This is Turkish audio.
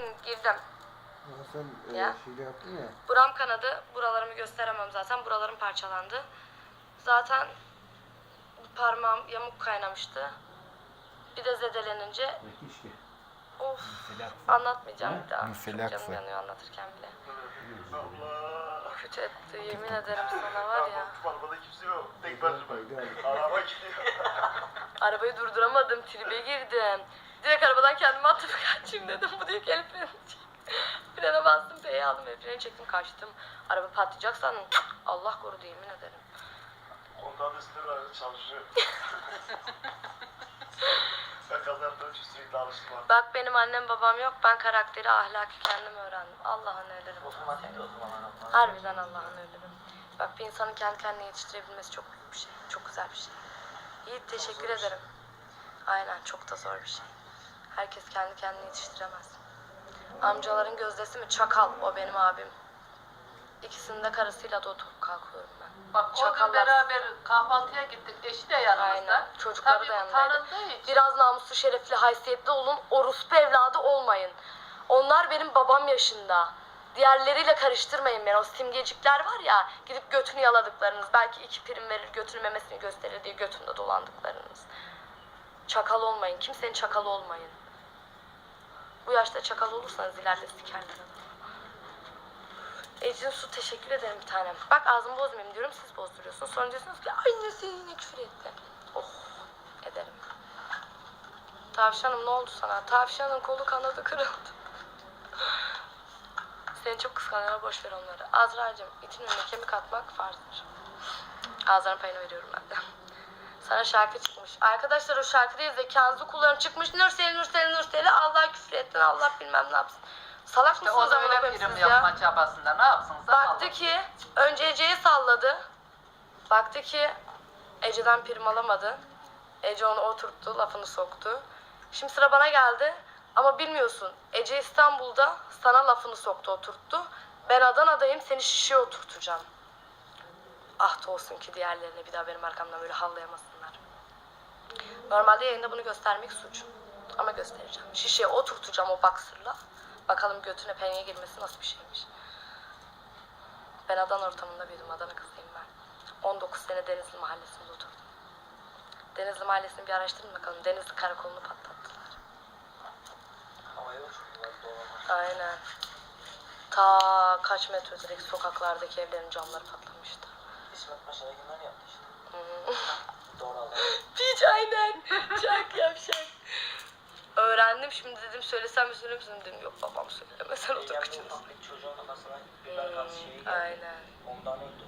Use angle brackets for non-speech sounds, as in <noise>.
gün girdim. Ama sen e, Ya. şeyle yaptın ya. Buram kanadı. Buralarımı gösteremem zaten. Buralarım parçalandı. Zaten parmağım yamuk kaynamıştı. Bir de zedelenince of anlatmayacağım bir daha. Çok Müfelaksı. canım yanıyor anlatırken bile. Kötü etti yemin ederim sana var ya. Arabada kimse yok. Tek başımayım. Gel. Araba gidiyor. Arabayı durduramadım, tribe girdim. Direkt arabadan kendimi atıp <laughs> kaçayım dedim. Bu diyor ki el freni. Frene bastım, P'yi aldım, el freni çektim, kaçtım. Araba patlayacak sandım. Allah korudu yemin ederim. Ondan üstüne böyle çalışıyor. <laughs> için sürekli alıştım artık. Bak benim annem babam yok, ben karakteri, ahlakı kendim öğrendim. Allah'ın ölürüm. Harbiden Allah'ın ölürüm. Bak bir insanın kendi kendine yetiştirebilmesi çok büyük bir şey. Çok güzel bir şey. Yiğit teşekkür ederim. Aynen çok da zor bir şey. Herkes kendi kendini yetiştiremez. Amcaların gözdesi mi? Çakal. O benim abim. İkisinin de karısıyla da oturup kalkıyorum ben. Bak o gün Çakallar. beraber kahvaltıya gittik. Eşi de yanımızda. Aynen. Çocukları Tabii da yanındaydı. Biraz namuslu, şerefli, haysiyetli olun. Orospu evladı olmayın. Onlar benim babam yaşında. Diğerleriyle karıştırmayın beni. O simgecikler var ya, gidip götünü yaladıklarınız. Belki iki prim verir, götünü memesini gösterir diye götünde dolandıklarınız. Çakal olmayın. Kimsenin çakalı olmayın. Bu yaşta çakal olursanız ileride sikerler. Ecin Su teşekkür ederim bir tanem. Bak ağzımı bozmayayım diyorum siz bozduruyorsunuz. Sonra diyorsunuz ki annesi yine küfür etti. Oh ederim. Tavşanım ne oldu sana? Tavşanın kolu kanadı kırıldı. Seni çok kıskanıyorlar boş ver onları. Azra'cığım itin önüne kemik atmak farzdır. Ağızların payını veriyorum ben de. Sana şarkı çıkmış. Arkadaşlar o şarkı değil zekanızı kullanın çıkmış. Nurseli Nurseli Nurseli Allah küfür ettin Allah bilmem ne yapsın. Salak İşte mısınız o da öyle prim ya? yapma çabasında ne yapsın? zavallı. Baktı ki önce Ece'ye salladı. Baktı ki Ece'den prim alamadı. Ece onu oturttu, lafını soktu. Şimdi sıra bana geldi. Ama bilmiyorsun. Ece İstanbul'da sana lafını soktu, oturttu. Ben Adana'dayım, seni şişeye oturtacağım. Ah da olsun ki diğerlerine bir daha benim arkamdan böyle havlayamasınlar. Normalde yayında bunu göstermek suç. Ama göstereceğim. Şişeye oturtacağım o baksırla. Bakalım götüne penye girmesi nasıl bir şeymiş. Ben Adana ortamında büyüdüm. Adana kızıyım ben. 19 sene Denizli mahallesinde oturdum. Denizli mahallesini bir araştırın bakalım. Denizli karakolunu patlattılar. Aynen. Ta kaç metre direkt sokaklardaki evlerin camları patlamıştı. Paşa'da günler yaptı işte. Doğru. Hiç aynen. Çok yavşak. Öğrendim şimdi dedim söylesem mi söylemesem dedim yok babam söyleme sen otur Yani kıçını. ufak bir çocuğun kafasına biber gazı şeyi geldi. Aynen. Ondan öldü.